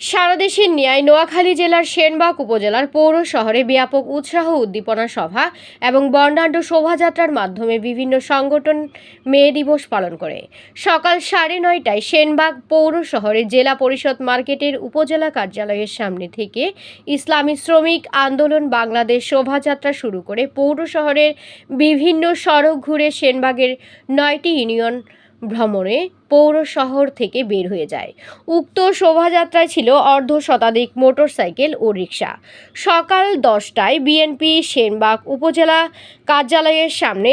সারা দেশের ন্যায় নোয়াখালী জেলার সেনবাগ উপজেলার পৌর শহরে ব্যাপক উৎসাহ উদ্দীপনা সভা এবং বর্ণাঢ্য শোভাযাত্রার মাধ্যমে বিভিন্ন সংগঠন মে দিবস পালন করে। সকাল সাড়ে নয়টায় সেনবাগ পৌর শহরে জেলা পরিষদ মার্কেটের উপজেলা কার্যালয়ের সামনে থেকে ইসলামী শ্রমিক আন্দোলন বাংলাদেশ শোভাযাত্রা শুরু করে পৌর শহরের বিভিন্ন সড়ক ঘুরে সেনবাগের নয়টি ইউনিয়ন ভ্রমণে পৌর শহর থেকে বের হয়ে যায়। উক্ত শোভাযাত্রায় ছিল অর্ধ শতাধিক মোটরসাইকেল ও রিক্সা সকাল দশটায় বিএনপি সেনবাগ উপজেলা কার্যালয়ের সামনে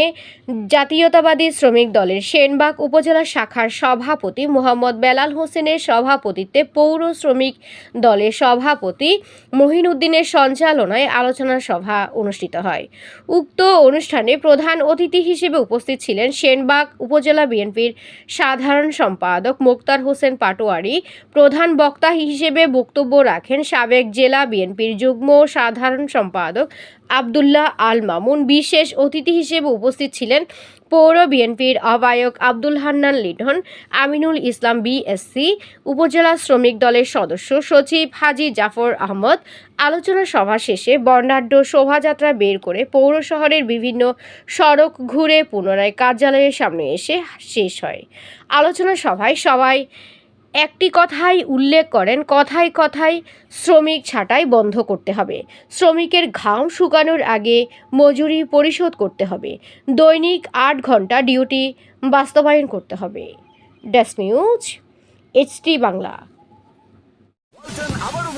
জাতীয়তাবাদী শ্রমিক দলের সেনবাগ উপজেলা শাখার সভাপতি মোহাম্মদ বেলাল হোসেনের সভাপতিত্বে পৌর শ্রমিক দলের সভাপতি মহিনুদ্দিনের সঞ্চালনায় আলোচনা সভা অনুষ্ঠিত হয়। উক্ত অনুষ্ঠানে প্রধান অতিথি হিসেবে উপস্থিত ছিলেন সেনবাগ উপজেলা বিএনপির সাধারণ সম্পাদক মোক্তার হোসেন পাটোয়ারি প্রধান বক্তা হিসেবে বক্তব্য রাখেন সাবেক জেলা বিএনপির যুগ্ম সাধারণ সম্পাদক আবদুল্লাহ আল মামুন। বিশেষ অতিথি হিসেবে উপস্থিত ছিলেন পৌর বিএনপির আহ্বায়ক আব্দুল হান্নান লিটন, আমিনুল ইসলাম বিএসসি, উপজেলা শ্রমিক দলের সদস্য সচিব হাজি জাফর আহমদ আলোচনা সভা শেষে বর্ণাঢ্য শোভাযাত্রা বের করে পৌর শহরের বিভিন্ন সড়ক ঘুরে পুনরায় কার্যালয়ের সামনে এসে শেষ হয়। আলোচনা সভায় সবাই একটি কথাই উল্লেখ করেন, কথায় কথায় শ্রমিক ছাঁটাই বন্ধ করতে হবে। শ্রমিকের ঘাম শুকানোর আগে মজুরি পরিশোধ করতে হবে। দৈনিক আট ঘণ্টা ডিউটি বাস্তবায়ন করতে হবে। Desk news HT Bangla.